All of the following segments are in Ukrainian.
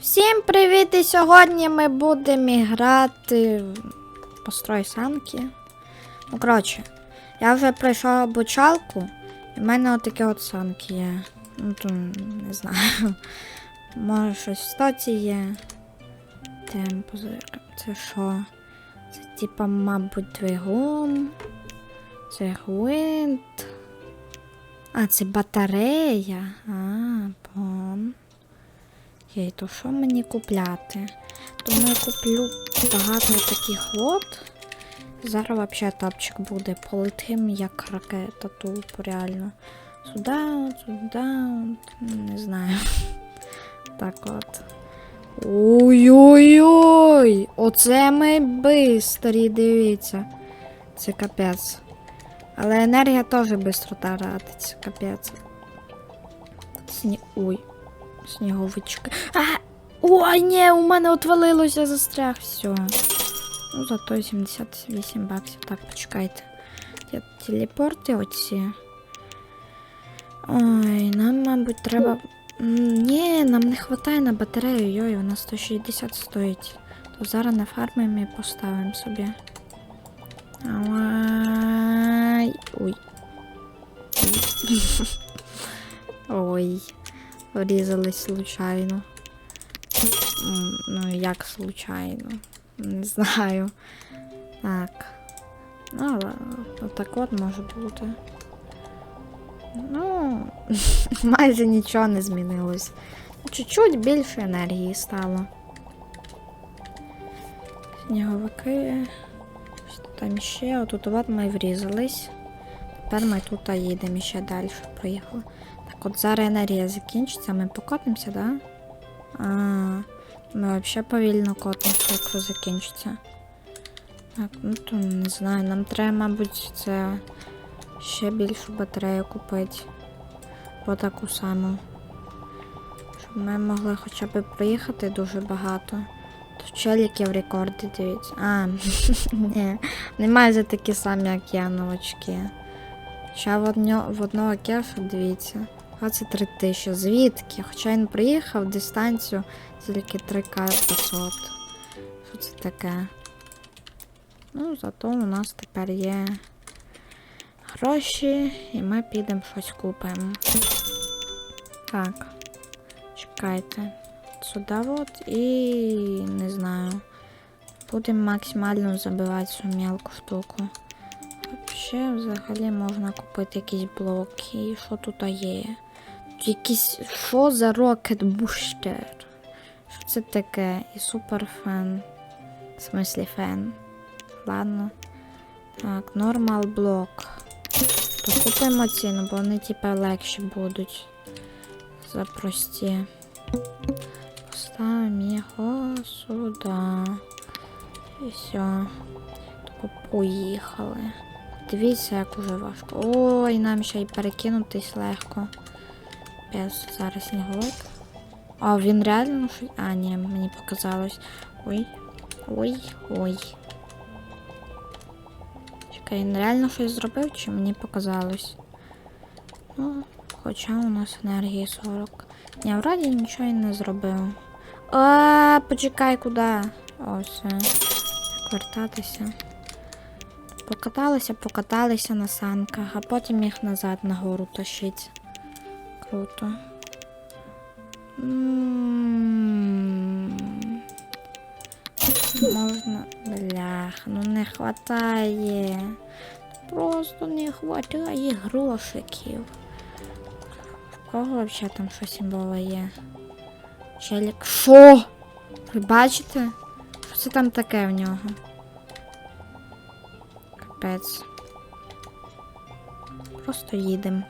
Всім привіт! І сьогодні ми будемо грати в построй санки. Ну, коротше, я вже пройшов обучалку, і в мене отакі от санки є. Ну, то не знаю. Може щось в стоці є. Темпо, це що? Це типа, мабуть, двигун. Це гвинт. А, це батарея. А, пон. Окей, то що мені купляти? Думаю, я куплю багато таких от. Зараз взагалі топчик буде. Полетим як ракета тупо, реально. Сюди, сюди, не знаю. Так от. Ой-ой-ой! Оце ми бистрі, дивіться. Це капець. Але енергія теж швидко тратиться, капець. Сні... Ой. Сніговичка. А! Ой, ні, у мене отвалилося застряг. Все. Ну, зато 78 баксів. Так, почекайте. Є телепорти оці. Ой, нам, мабуть, треба. Ні, нам не вистачає на батарею, йой, вона 160 стоїть. То зараз на фармі і поставимо собі. Ай. Ой. Ой. Врізались случайно. Ну, як случайно? Не знаю. Так. Ну, отак от може бути. Ну, майже нічого не змінилось. Чуть-чуть більше енергії стало. Сніговики. Що там ще? Отут от ми врізались. Тепер ми тут їдемо ще далі проїхали. От зараз енергія закінчиться, ми покотимося, да? А, ми взагалі повільно котимося, якщо закінчиться. Так, ну то не знаю, нам треба, мабуть, це ще більшу батарею купити. По таку саму. Щоб ми могли хоча б проїхати дуже багато. Тут челіки в рекорді дивіться. А, ні, не майже такі самі, як я, новачки. Ще в, одно, в одного кеша, дивіться. 23 тисячі. Звідки? Хоча він приїхав дистанцію тільки 3К 500. Що це таке? Ну, зато у нас тепер є гроші, і ми підемо щось купимо. Так. Чекайте. Сюди от і не знаю. Будемо максимально забивати цю мелку штуку. Ще взагалі можна купити якісь блоки. І що тут є? Якісь. Що за Booster? Що це таке? І суперфен. В смислі фен. Ладно. Так, нормал блок. То купимо ці, ну, бо вони типа легші будуть. За прості. Поставимо його сюди. І все. Тако поїхали. Дивіться, як уже важко. Ой, нам ще й перекинутись легко. Без зараз сніговик. А, він реально щось. А, ні, мені показалось. Ой. Ой, ой. Чекай, він реально щось зробив, чи мені показалось? Ну, хоча у нас енергії 40. Ні, вроді нічого і не зробив. А, почекай, куди? Ось. вертатися. Покаталися, покаталися на санках, а потім їх назад нагору тащить. Круто. М, Можна. Блях, ну не хватає. Просто не хватає грошиків. В кого взагалі там щось символа є? Челік. Що? Ви бачите? Що це там таке в нього? Капець. Просто їдемо.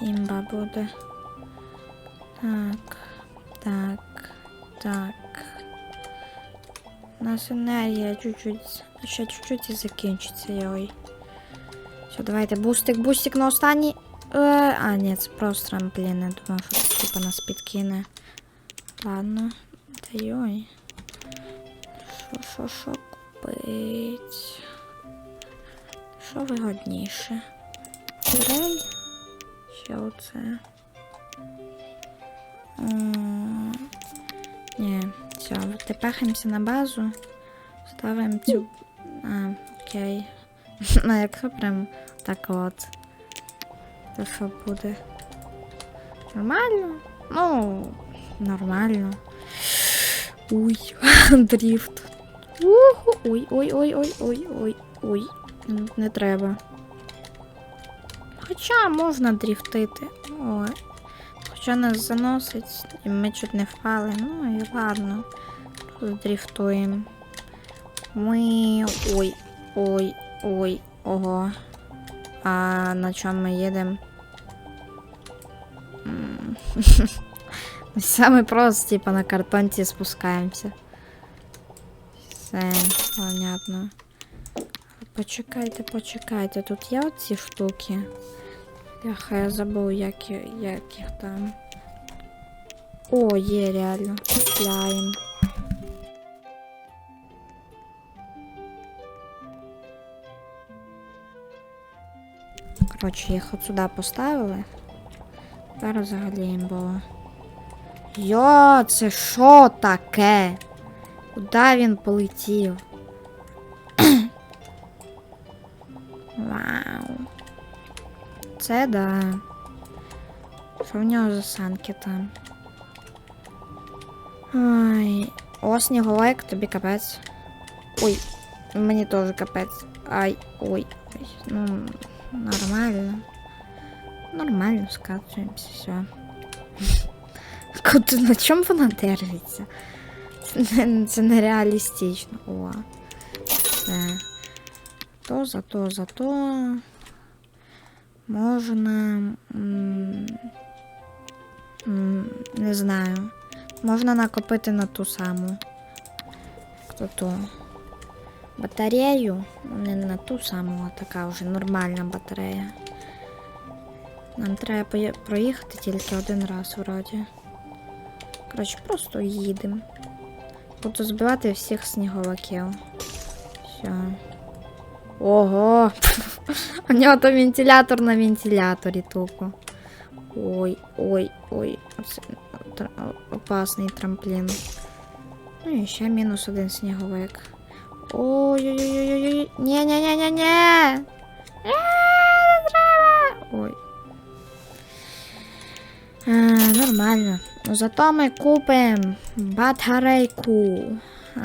Імба буде. Так. Так. Так. У нас енергія чуть-чуть. Ще чуть-чуть і закінчиться, йой. Все, давайте бустик, бустик на останній. Е, а, ні, це просто трамплін. Я думав, що це типа нас підкине. Ладно. Та йой. Що, що, що купить? Що вигодніше? Трей? Ще оце. М, Ні, все, тепахаємося на базу. Ставимо цю. А, окей. Ну, якщо прям так от. То що буде? Нормально? Ну, нормально. Ой, дріфт. Уху. Ой, ой, ой, ой, ой, ой, ой. Не треба. Хоча можна дріфтити. Ой. Хоча нас заносить, і ми чуть не впали. Ну і ладно. Дріфтуємо. Ми. Ой, ой, ой, ого. А на чому ми їдемо? Саме просто, типа, на картонці спускаємося. Все, понятно. Почекайте, почекайте, тут є оці штуки. Яха, я забув, як, як їх там. О, є реально. Купляємо. Коротше, їх от сюди поставили. Тепер взагалі їм було. Йо, це що таке? Куди він полетів? Це да. Що в нього за санки там? Ой. О, сніговик, тобі капець. Ой, мені теж капець. Ай, ой, ой. Ну, нормально. Нормально скатуємося, все. Куди, на чому вона держиться? Це, це нереалістично. О. Все. То зато, зато можна. не знаю. Можна накопити на ту саму. Хто то? Батарею. Не на ту саму, а така вже нормальна батарея. Нам треба проїхати тільки один раз вроді. Коротше, просто їдемо. Буду збивати всіх сніговиків. Все. Ого! У нього там вентилятор на вентиляторі тупо. Ой, ой, ой. Опасний трамплін. Ну і ще мінус один сніговик. Ой-ой-ой-ой-ой. Ні-ні-ні-ні-ні. Е, Не треба. Ой. А, нормально. Ну зато ми купимо батарейку.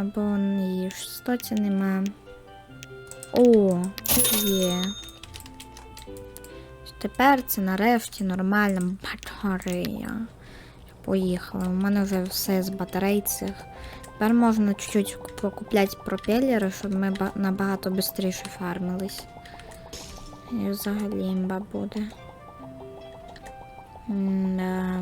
Або її в стоці нема. О, є. Тепер це нарешті нормальна батарея. Поїхала. У мене вже все з батарей цих. Тепер можна чуть-чуть покупляти пропелери, щоб ми ба- набагато швидше фармились. І взагалі імба буде. М-да.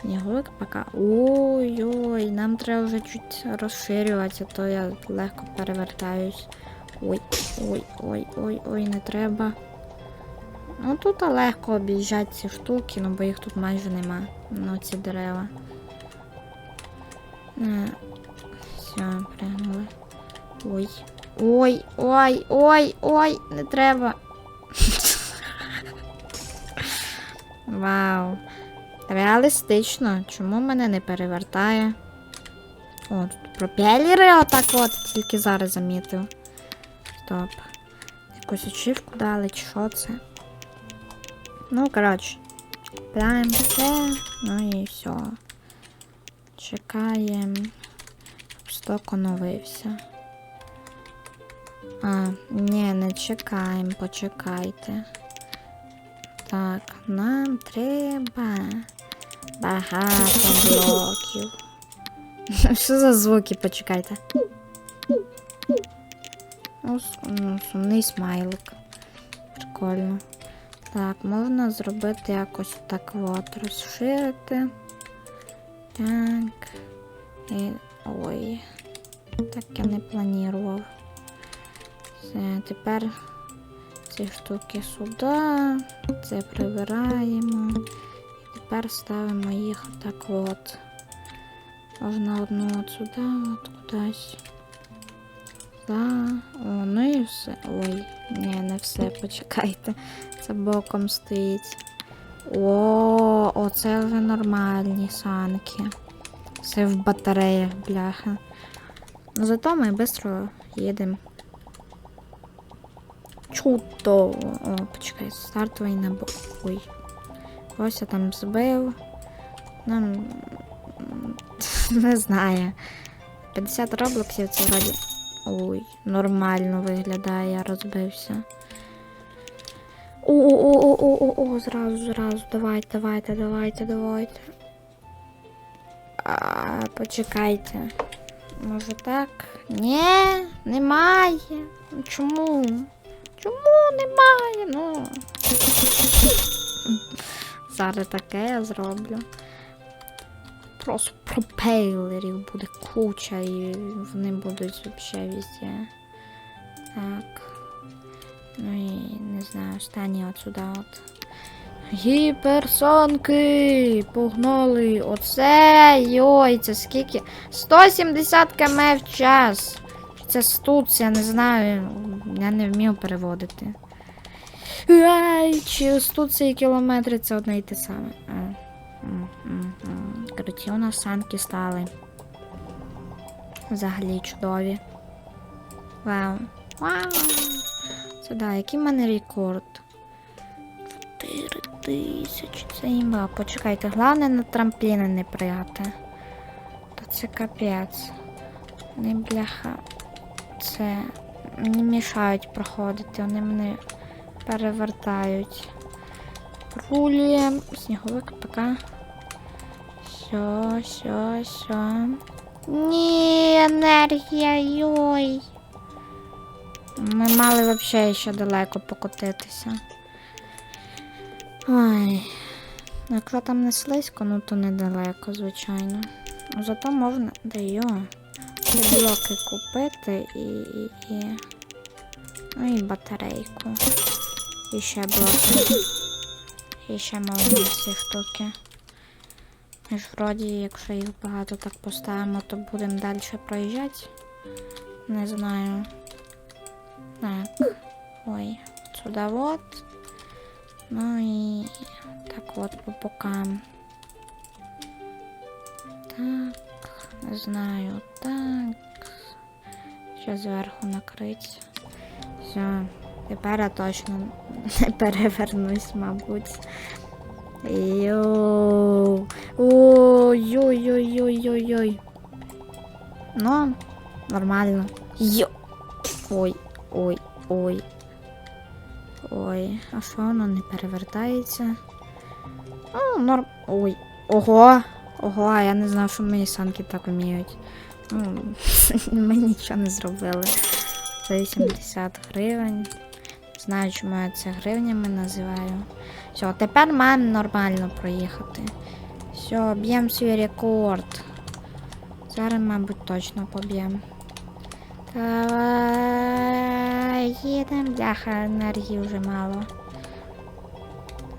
Сніговик пока. Ой-ой, нам треба вже чуть розширюватися, то я легко перевертаюсь. Ой, ой, ой, ой, ой, не треба. Ну тут легко об'їжджати ці штуки, ну бо їх тут майже нема. Ну ці дерева. Е, Все, пригнули. Ой. Ой, ой, ой, ой, не треба. Вау. Реалістично. Чому мене не перевертає? О, тут пропелери отак от, тільки зараз замітив. Стоп. Якусь очівку дали, чи що це? Ну, коротше. Купляємо це, ну і все. Чекаємо. Сток оновився. А, ні, не чекаємо, почекайте. Так, нам треба багато блоків. Що за звуки, почекайте. Ну, ну, сумний смайлик. Прикольно. Так, можна зробити якось так от, розширити. Так. І... Ой. Так я не планував. Все, тепер ці штуки сюди. Це прибираємо. Тепер ставимо їх так от. Можна одну от сюди, от кудись. Да. О, ну і все. Ой, ні, не все, почекайте. Це боком стоїть. О, оце вже нормальні санки. Все в батареях, бляха. Ну зато ми швидко їдемо. Чудово. О, почекай, стартовий набор. Ой. Ось я там збив. М, Не знаю. 50 роблоксів це вроді. Ой, нормально виглядає, я розбився. О-о-о-о-о-о, зразу, зразу. Давайте, давайте, давайте, давайте. А, почекайте. Може так? Ні, немає. Ну, Чому? Чому немає? Ну. Зараз таке я зроблю. Просто пропейлерів буде куча і вони будуть взагалі везде. Так. Ну і не знаю, останні от сюди от. Гіперсонки! Погнали! Оце! Йой, це скільки? 170 км в час! Це стуц, я не знаю. Я не вмію переводити. Ай, чи стуц і кілометри це одне і те саме. Круті у нас санки стали. Взагалі чудові. Вау. Вау. Це да, який в мене рекорд? 4 тисячі. Це імба. Почекайте, головне на трампліни не пригати. То це капець. Не бляха. Це. Мені мішають проходити, вони мене перевертають. Рулюємо. Сніговик пока. Все, все, все. Ні, енергія, йой. Ми мали взагалі ще далеко покотитися. Ой. Ну, Якщо там не слизько, ну то недалеко, звичайно. Зато можна. Да йо. Ці блоки купити і, і, і. Ну і батарейку. І ще блоки. І ще можна ці штуки. Ми ж вроді, якщо їх багато так поставимо, то будемо далі проїжджати. Не знаю. Так. Ой, сюди вот. Ну і так от по бокам. Так, не знаю, так. Ще зверху накрить. Все, тепер я точно не перевернусь, мабуть. Йоу. Ой-ой-ой-ой-ой-ой. Ну, нормально. Йо. Ой, ой, ой. Ой, а що воно не перевертається? Ну, норм. Ой. Ого! Ого, а я не знав, що мої санки так вміють. Ну, ми нічого не зробили. За 80 гривень. Знаю, чому я це гривнями називаю. Все, тепер маємо нормально проїхати. Все, б'ємо свій рекорд. Зараз, мабуть, точно поб'ємо. Давай, їдемо. Бляха, енергії вже мало.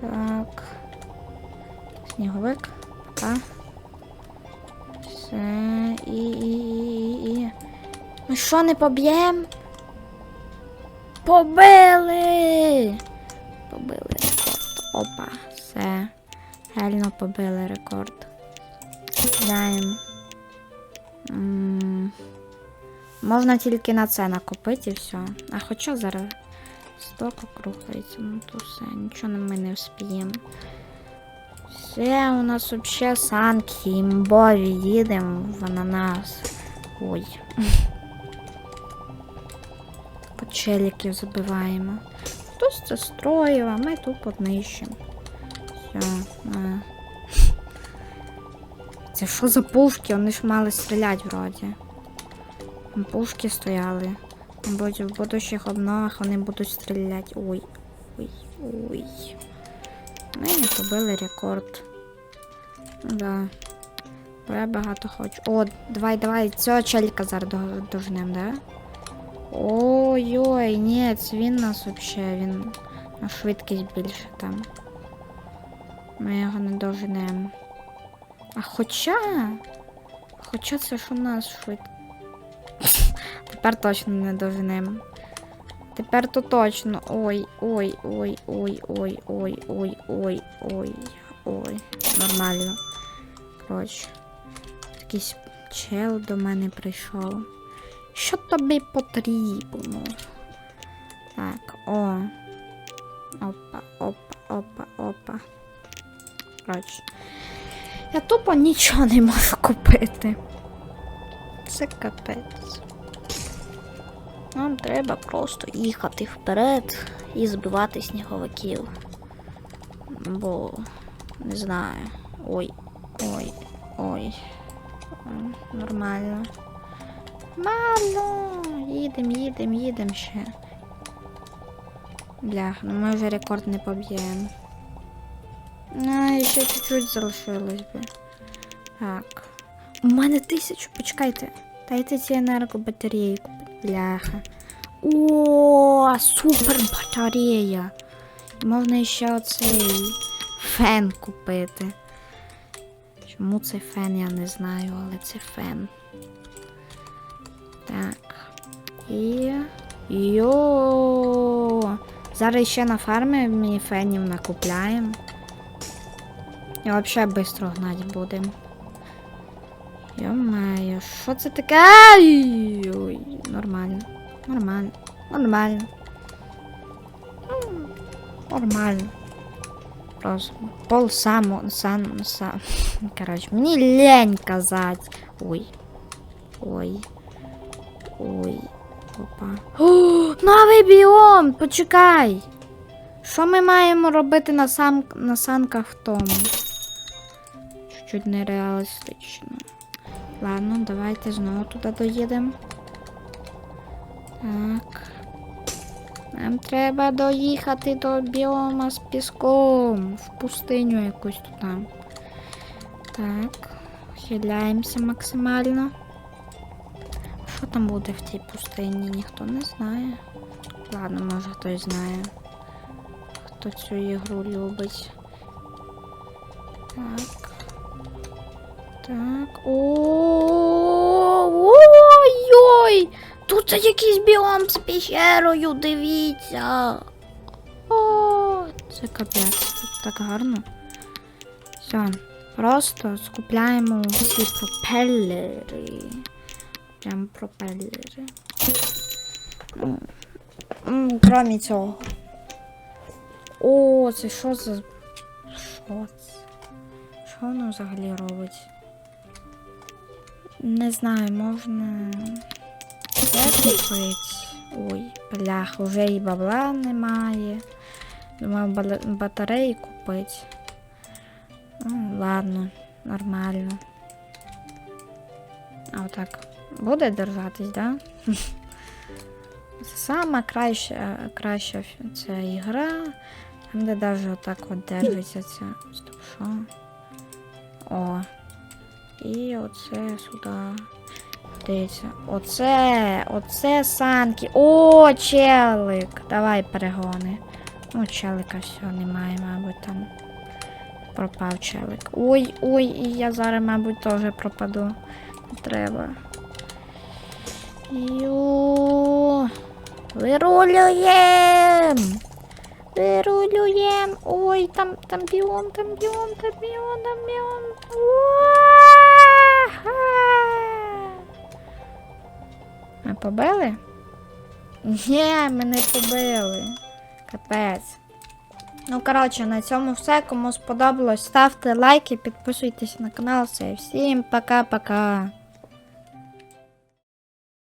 Так. Сніговик. Пока. Все. І, і, і, і. Ми що, не поб'ємо? Побили! Побили рекорд. Опа, все. Реально побили рекорд. Даємо. М, Можна тільки на це накопити і все. А хоча зараз сток округлиться, ну то все, нічого ми не вспіємо. Все, у нас взагалі санки імбові, їдемо в ананас. Ой. Челіків забиваємо. Хтось це строїв, а ми тут поднищимо. Все. Це що за пушки? Вони ж мали стріляти вроді. Пушки стояли. Мабуть, в будущих обновах вони будуть стріляти. Ой. Ой, ой. Ми не побили рекорд. Ну да. Бо я багато хочу. О, давай, давай, цього челіка зараз до- дожнем, да? Ой-ой, ні, це він нас вообще, він на швидкість більше там. Ми його не доженемо. А хоча. Хоча це ж у нас швидко. Тепер точно не доженемо. Тепер то точно. Ой, ой, ой, ой, ой, ой, ой, ой, ой, ой. Нормально. Коротше. Якийсь чел до мене прийшов. Що тобі потрібно? Так, о. Опа, опа, опа, опа. Коротше. Я тупо нічого не можу купити. Це капець. Нам треба просто їхати вперед і збивати сніговиків. Бо не знаю. Ой, ой, ой. Нормально. Мало. Їдем, їдем, їдем ще. Блях, ну ми вже рекорд не поб'ємо. А, ще чуть-чуть залишилось би. Так. У мене тисячу, почекайте. Дайте ці енергобатареї купити. Бляха. О, супер батарея. Можна ще оцей фен купити. Чому це фен, я не знаю, але це фен. Так. І. Йо. Зараз ще на фармі мені фенів накупляємо. І взагалі швидко гнати будемо. Йо-моє, що це таке? Ой, нормально. Нормально. Нормально. Нормально. Просто пол само, сам, сам. Короче, мені лень казать. Ой. Ой. Ой. Опа. О, новий біом! Почекай! Що ми маємо робити на, сам, на санках в тому? Чуть-чуть нереалістично. Ладно, давайте знову туди доїдемо. Так. Нам треба доїхати до біома з піском. В пустиню якусь тут. Так. Хиляємося максимально. Що там буде в тій пустині, ніхто не знає. Ладно, може хтось знає. Хто цю ігру любить. Так. Так. Ой-ой! Тут якийсь біом з пещерою, дивіться. О, це капець. Тут так гарно. Все. Просто скупляємо всі пропелери. Прям пропелери. М, Крім цього. О, це що за. Що це? Що воно взагалі робить? Не знаю, можна. Це купити. Ой, блях, вже і бабла немає. Думаю, батареї купити. Ну, ладно, нормально. А отак. Буде держатись, да? Сама краща, краща ця ігра. Там, де навіть отак от держиться ця. Стоп, що? О. І оце сюди. Дивіться. Оце, оце санки. О, челик. Давай перегони. Ну, челика все немає, мабуть, там. Пропав челик. Ой, ой, і я зараз, мабуть, теж пропаду. Не треба. Ю. Вирулюєм! Вирулюєм! Ой, там, там біом, там біом, там біом, там біом. Уа-ха! Побили? Ні, ми не побили. Капець. Ну, коротше, на цьому все. Кому сподобалось, ставте лайки, підписуйтесь на канал. Все, всім пока-пока.